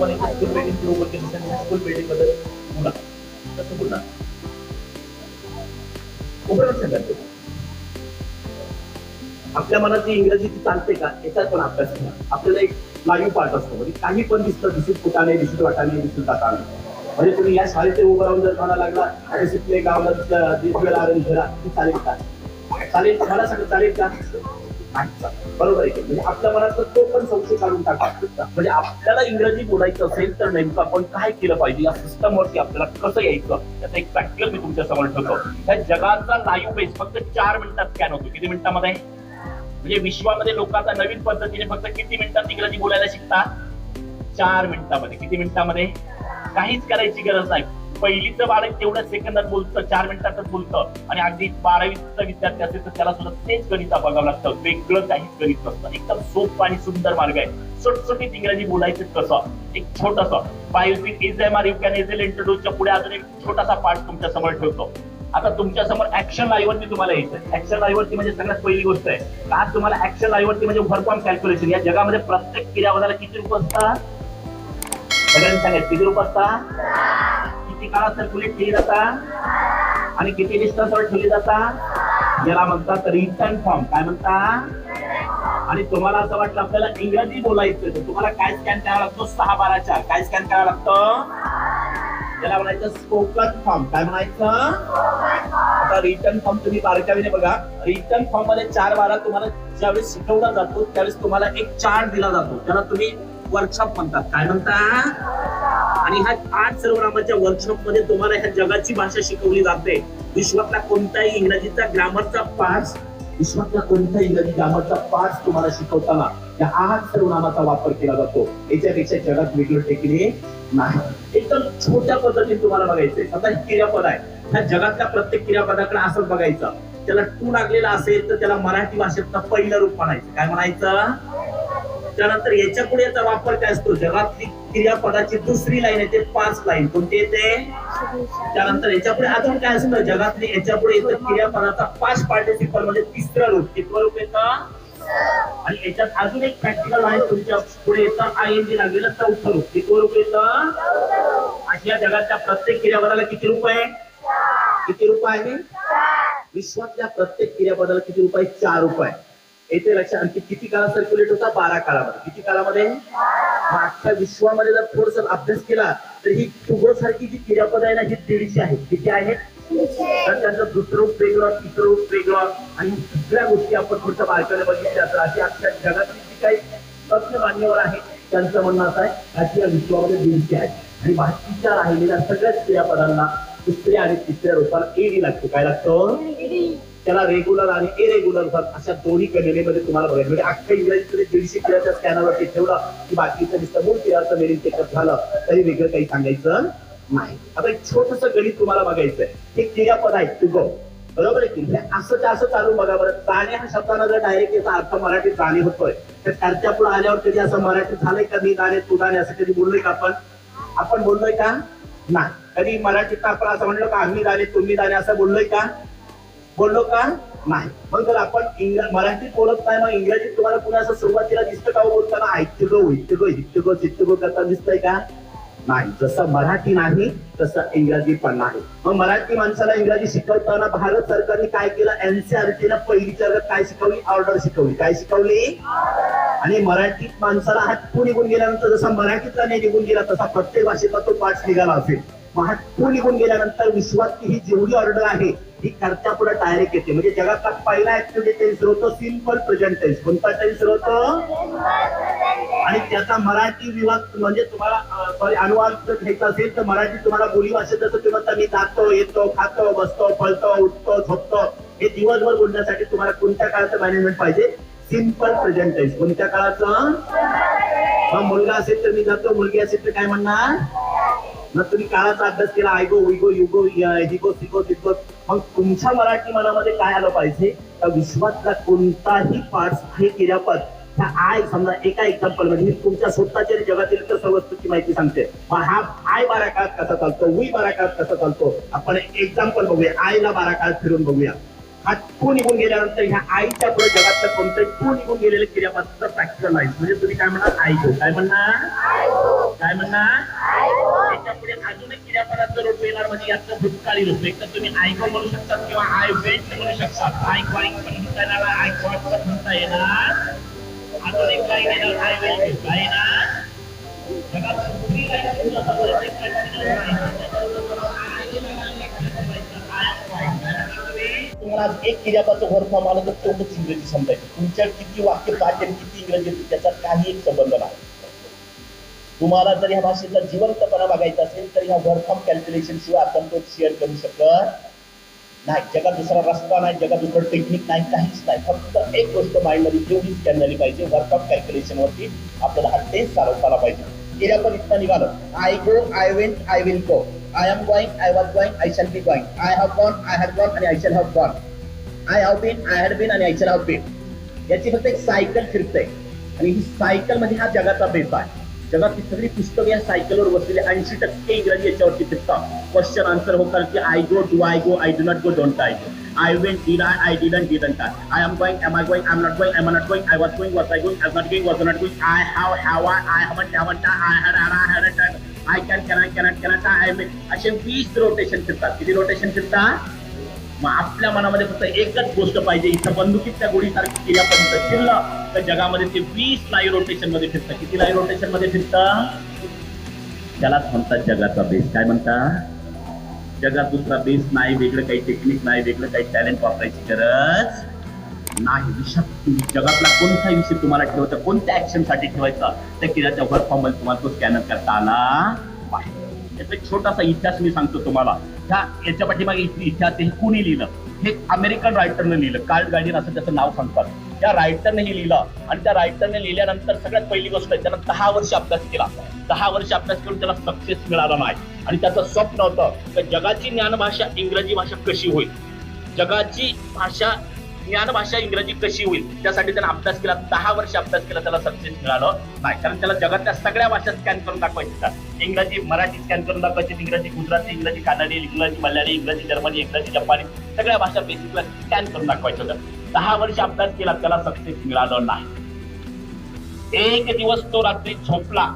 तुम्हाला एक school building सुरू होते स्कूल बिल्डिंगबद्दल बोला. कसं बोलणार? कोकणात सांगा. तुम्ही. आपल्या मनात जी इंग्रजी ती चालते का? याचा पण अभ्यास करा आपल्याला एक लाईव्ह पार्ट असतो. म्हणजे काही पण दिसतं दिसत फुटाने दिसत वाटाने दिसत जाताने म्हणजे तुम्ही या शाळेचे उभं राहून जर म्हणायला लागला आणि शिकले गावाला दिसलं दिसलं आलं घरा ती चालेल का? चालेल मला सांगा चालेल का? बरोबर आहे म्हणजे आपल्या मनात तो पण संशय काढून टाका. म्हणजे आपल्याला इंग्रजी बोलायचं असेल तर नेमकं आपण काय केलं पाहिजे? या सिस्टम वरती आपल्याला कसं यायचं? त्याचं एक प्रॅक्टिकल मी तुमच्यासमोर ठेवतो. त्या जगाचा लाईव्ह बेस फक्त चार मिनिटात स्कॅन होतो. किती मिनिटामध्ये? म्हणजे विश्वामध्ये लोक आता नवीन पद्धतीने फक्त किती मिनिटात इंग्रजी बोलायला शिकतात? चार मिनिटामध्ये. किती मिनिटामध्ये? काहीच करायची गरज नाही. पहिलीचं बाळक तेवढ्या सेकंदात बोलतं चार मिनिटातच बोलतं. आणि अगदी बारावीचा विद्यार्थी असेल तर त्याला सुद्धा तेच गणित बघावं लागतं. वेगळं काहीच गणित नसतं. एकदम सोप आणि सुंदर मार्ग आहे. सुटसुटीत इंग्रजी बोलायचं कसं? एक छोटस. Biopic is M R you can easily इंट्रोड्यूसच्या पुढे अजून एक छोटासा पार्ट तुमच्यासमोर ठेवतो. आता तुमच्यासमोर ऍक्शन लाईव्हवरती तुम्हाला यायचं ऍक्शन लाईव्हवरती म्हणजे सगळ्यात पहिली गोष्ट आहे. आज तुम्हाला ऍक्शन लाईव्हवरती म्हणजे वर्क कॅल्क्युलेशन या जगामध्ये प्रत्येक क्रियापदाला किती रुपये असतात? सगळ्यांनी सांगा किती रुपये असतात? किती काळात सर्क्युलेट केली जातात आणि किती डिस्टन्सवर ठेवली जातात याला म्हणतात रिटर्न फॉर्म काय म्हणतात आणि तुम्हाला असं वाटलं आपल्याला इंग्रजी बोलायचं तर तुम्हाला काय स्कॅन करावा लागतो? सहा बाराच्या. काय स्कॅन करावं लागतं? त्याला म्हणायचं स्पोकन फॉर्म काय म्हणायचं? आता रिटर्न फॉर्म तुम्ही बारकावीने बघा. रिटर्न फॉर्ममध्ये चार बारा तुम्हाला ज्यावेळेस शिकवला जातो त्यावेळेस तुम्हाला एक चार्ट दिला जातो. त्याला तुम्ही वर्कशॉप म्हणतात. काय म्हणता? आणि ह्या आठ सर्वनामाच्या वर्कशॉपमध्ये तुम्हाला ह्या जगाची भाषा शिकवली जाते. विश्वातला कोणताही इंग्रजीचा ग्रामरचा पार्ट विश्वातला कोणताही इंग्रजी ग्रामरचा पार्ट तुम्हाला शिकवताना या आठ सर्वनामाचा वापर केला जातो. याच्यापेक्षा जगात वेगळं टेकले नाही. एकदम छोट्या पद्धतीने तुम्हाला बघायचंय. आता हे क्रियापद आहे. ह्या जगातल्या प्रत्येक क्रियापदाकडे असं बघायचं. त्याला टू लागलेला असेल तर त्याला मराठी भाषेतलं पहिलं रूप म्हणायचं. काय म्हणायचं? त्यानंतर याच्यापुढे याचा वापर काय असतो? जगातली क्रियापदाची दुसरी लाईन येते पाच लाईन कोणती येते त्यानंतर याच्यापुढे अजून काय असतं? जगातली याच्यापुढे येतं क्रियापदाचा पाच पार्टिसिपल म्हणजे तिसरं रूप. कितवं रूप येतं आणि याच्यात अजून एक प्रॅक्टिकल आहे तुमच्यापुढे येतं आय एन जी लागलेलं चौथं रूप कितवं रूप येतं अशा जगातल्या प्रत्येक क्रियापदाला किती रूप आहे? किती रूप आहे? विश्वातल्या प्रत्येक क्रियापदाला किती रूप आहे? चार रूप आहे. येते लक्षात आणखी किती काळात सर्क्युलेट होता? बारा काळामध्ये. किती काळामध्ये? मग अख्ख्या विश्वामध्ये जर थोडस अभ्यास केला तर ही सारखी जी क्रियापद आहे ना ही दीडशे आहेत किती आहेत तर त्यांचं दुसरं वेगळं तिसरं रूप वेगळं आणि सगळ्या गोष्टी आपण पुढच्या बारकाने बघितल्या तर अशी अख्ख्या जगातली जी काही तज्ञ मान्यवर आहेत त्यांचं म्हणणं असं आहे अशी या विश्वामध्ये दीडशे आहेत आणि बाकीच्या राहिलेल्या सगळ्याच क्रियापदांना दुसऱ्या आणि तिसऱ्या रूपाला एडी लागतो. काय लागतो? त्याला रेग्युलर आणि इरेग्युलर अशा दोन्ही कनेमध्ये तुम्हाला बघायचं म्हणजे अख्खा इंग्रजीकडे दीडशे क्रियाच्या स्कॅनरवरती ठेवलं की बाकीचं नुसतं मूळ क्रियाचं मेरिट चेकअप झालं तरी वेगळं काही सांगायचं नाही. आता एक छोटस गणित तुम्हाला बघायचंय. हे क्रियापद आहे टू गो बरोबर आहे की असं असं चालू बघा बरं. जाणे हा शब्दाला जर डायरेक्ट याचा अर्थ मराठीत जाणे होतोय तर त्याच्या पुढे आल्यावर कधी असं मराठीत झालंय का मी जाणे तू जाणे असं कधी बोललोय का आपण? आपण बोललोय का? नाही. कधी मराठीत आपण असं म्हणलं का आम्ही जाणे तुम्ही जाणे असं बोललोय का? बोललो का? नाही. मग जर आपण मराठीत बोलत नाही मग इंग्रजीत तुम्हाला पुन्हा असं सुरुवातीला दिसतं का हो बोलताना? ऐकतो इच्छुको चित्त चित्तुको करता दिसतंय का? नाही. जसं मराठी नाही तसं इंग्रजी पण नाही. मग मराठी माणसाला इंग्रजी शिकवताना भारत सरकारने काय केलं? एनसीआरटीला पहिली वर्गात काय शिकवली? ऑर्डर शिकवली. काय शिकवली? आणि मराठीत माणसाला हा कोणी निघून गेल्यानंतर जसा मराठीतला नाही निघून गेला तसा प्रत्येक भाषेचा तो पाठ निघाला असेल. मग निघून गेल्यानंतर विश्वातली ही जेवढी ऑर्डर आहे ही करता पुढे डायरेक्ट येते. म्हणजे जगातला पहिला ऍक्टिव्हिटी टेन्सर होतो सिंपल प्रेझेंट टेन्स कोणता टेन्सर होतो आणि त्याचा मराठी विभाग म्हणजे तुम्हाला सॉरी अनुवाद जर घ्यायचा असेल तर मराठी तुम्हाला बोली भाषेत जसं तुम्ही मी जातो येतो खातो बसतो पळतो उठतो झोपतो हे दिवसभर बोलण्यासाठी तुम्हाला कोणत्या काळाचं मॅनेजमेंट पाहिजे? सिंपल प्रेझेंट टेन्स कोणत्या काळाचं? मग मुलगा असेल तर मी जातो मुलगी असेल तर काय म्हणणार? मग तुम्ही काळाचा अभ्यास केला आयगो विगो युगो हिगो सिगो तिगो मग तुमच्या मराठी मनामध्ये काय आलं पाहिजे? का विश्वातला कोणताही पार्ट हे क्रियापद त्या आय समजा एका एक्झाम्पल म्हणजे मी तुमच्या स्वतःच्या जगातील इतर सर्व वस्तूची माहिती सांगते. मग हा आय बारा काळात कसा चालतो? वी बारा काळात कसा चालतो? आपण एक्झाम्पल बघूया. आयला बारा काळात फिरून बघूया. हा टू निघून गेल्यानंतर ह्या आईच्या पुढे जगातलं कोणतं तू निघून गेलेलं क्रियापदाचं प्रॅक्टिकल आहे म्हणजे तुम्ही काय म्हणणार आई काय म्हणणार काय म्हणणार त्याच्या पुढे अजून एक क्रियापदाचं रूप येणार म्हणजे याचं भूतकाळी रूप एक तर तुम्ही आयको म्हणू शकता किंवा आय वेंट म्हणू शकता आय वाईक पण म्हणता येणार आय वॉट पण म्हणता येणार. अजून एक लाईन येणार आय वेंट काय येणार जगात दुसरी लाईन तुम्हाला एक क्रियापदाचं घर फॉर्म आलं तर तेवढंच इंग्रजी समजायचं तुमच्या किती वाक्य पाहिजे किती इंग्रजी त्याचा काही एक संबंध नाही. तुम्हाला जर ह्या भाषेचा जिवंतपणा बघायचा असेल तर ह्या वर्क ऑफ कॅल्क्युलेशन शिवाय आपण तो शेअर करू शकत नाही. जगात दुसरा रस्ता नाही जगात दुसरं टेक्निक नाही काहीच नाही. फक्त एक गोष्ट माइंडमध्ये तेवढी स्कॅन झाली पाहिजे वर्क ऑफ कॅल्क्युलेशन वरती आपल्याला हा टेस्ट चालवताना पाहिजे. गेल्या पण इथं निघालं. I go I went I will go I am going I was going I shall be going I have gone I had gone आणि I shall have gone I have been I had been आणि I shall have been याची फक्त एक cycle फिरते. आणि ही cycle म्हणजे हा जगाचा बेस आहे. जगातली सगळी पुस्तकं या सायकलवर बसलेली ऐंशी टक्के इंग्रजी याच्यावरती फिरतात क्वेश्चन आन्सर होतात की I go do I go I do not go don't I go I went did I I didn't didn't I I am going am I going I am not going am not going I was going was I going I not going was not going I have have I I haven't haven't I had had I had I can can I Connaught Connaught I मे असे वीस rotation फिरतात. किती rotation फिरतात? मग आपल्या मनामध्ये फक्त एकच गोष्ट पाहिजे इथं बंदुकीच्या गोळीसारखी केल्यापर्यंत शिरलं तर जगामध्ये ते वीस लाईव्ह रोटेशनमध्ये फिरतं. किती लाईव्ह रोटेशनमध्ये फिरतं? त्यालाच म्हणतात जगाचा बेस काय म्हणतात जगात दुसरा बेस नाही वेगळं काही टेक्निक नाही वेगळं काही टॅलेंट वापरायची गरज नाही. विषय तुम्ही जगातला कोणता विषय तुम्हाला ठेवायचा कोणत्या ऍक्शनसाठी ठेवायचा त्या किराच्या वर्क फॉर्ममध्ये तुम्हाला तो स्कॅनर करता आला पाहिजे. याचा एक छोटासा इतिहास मी सांगतो तुम्हाला. ह्या याच्या पाठीमागे इथली इतिहास हे कुणी लिहिलं? हे अमेरिकन रायटरनं लिहिलं. कार्ल गार्डियन असं त्याचं नाव सांगतात. त्या रायटरने हे लिहिलं आणि त्या रायटरने लिहिल्यानंतर सगळ्यात पहिली गोष्ट आहे त्यानं दहा वर्ष अभ्यास केला. दहा वर्ष अभ्यास करून त्याला सक्सेस मिळाला नाही. आणि त्याचं स्वप्न होतं की जगाची ज्ञानभाषा इंग्रजी भाषा कशी होईल? जगाची भाषा ज्ञान भाषा इंग्रजी कशी होईल? त्यासाठी त्यानं अभ्यास केला दहा वर्ष अभ्यास केला त्याला सक्सेस मिळालं. नाही कारण त्याला जगातल्या सगळ्या भाषा स्कॅन करून दाखवायची इंग्रजी मराठी स्कॅन करून दाखवायची इंग्रजी गुजराती इंग्रजी कानडी इंग्रजी मल्याळी इंग्रजी जर्मनी इंग्रजी जपानी सगळ्या भाषा बेसिकला स्कॅन करून दाखवायचं होतं. दहा वर्ष अभ्यास केला त्याला सक्सेस मिळालं नाही. एक दिवस तो रात्री झोपला.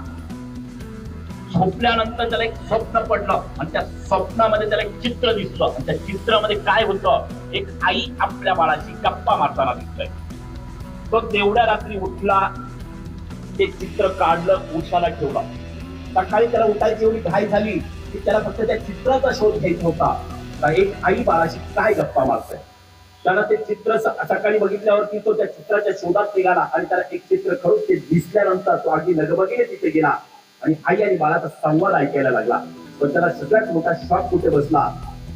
झोपल्यानंतर त्याला एक स्वप्न पडलं. आणि त्या स्वप्नामध्ये त्याला एक चित्र दिसलं. आणि त्या चित्रामध्ये काय होतं? एक आई आपल्या बाळाची गप्पा मारताना दिसतोय. तो तेवढ्या रात्री उठला ते चित्र काढलं उशाला ठेवलं. सकाळी त्याला उठायची एवढी घाई झाली की त्याला फक्त त्या चित्राचा शोध घ्यायचा होता. का एक आई बाळाशी काय गप्पा मारतोय? त्याला ते चित्र सकाळी बघितल्यावरती तो त्या चित्राच्या शोधात निघाला आणि त्याला एक चित्र खरंच ते दिसल्यानंतर तो अगदी लगबगीने तिथे गेला. आणि आई आणि बाळाचा संवाद ऐकायला लागला. पण त्याला सगळ्यात मोठा शॉक कुठे बसला?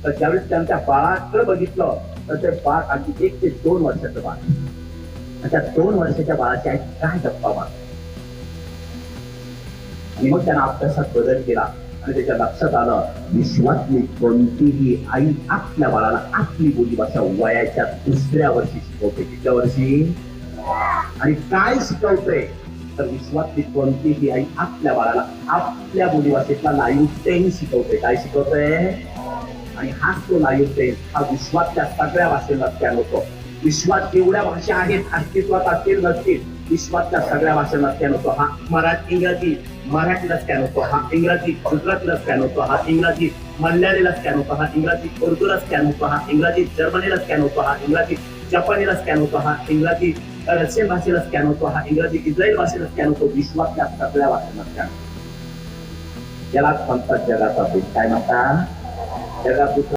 तर ज्यावेळेस त्यांच्या बाळाकडे बघितलं तर ते बाळ अगदी एक ते दोन वर्षाचं बाळ. त्या दोन वर्षाच्या बाळाची आई काय गप्पा मार आणि मग त्यानं अभ्यासात बदल केला. आणि त्याच्या लक्षात आलं विश्वातली कोणतीही आई आपल्या बाळाला आपली बोलीभाषा वयाच्या दुसऱ्या वर्षी शिकवते. तिच्या वर्षी? आणि काय शिकवते? तर विश्वातली कोणतीही आई आपल्या बाळाला आपल्या बोलीभाषेतला लाईव्ह टेन शिकवते. काय शिकवते? आणि हाच तो लाईव्ह टेन हा विश्वातल्या सगळ्या भाषेला स्कॅन होतो. विश्वात जेवढ्या भाषा आहेत अस्तित्वात असतील नसतील विश्वातल्या सगळ्या भाषांना स्कॅन होतो. हा मराठी इंग्रजी मराठीला स्कॅन होतो. हा इंग्रजी गुजरातीला स्कॅन होतो. हा इंग्रजी मल्याळीला स्कॅन होतो. हा इंग्रजी उर्दूला स्कॅन होतो. हा इंग्रजी जर्मनीला स्कॅन होतो. हा इंग्रजी जपानीला स्कॅन होतो. हा इंग्रजी अ, रशियन भाषेला स्कॅन होतो हा इंग्रजी इस्रायल भाषेला स्कॅन होतो विश्वातल्या सगळ्या भाषांना स्कॅन याला म्हणतात जगाचा बेस काय म्हणतात जगात दुसरा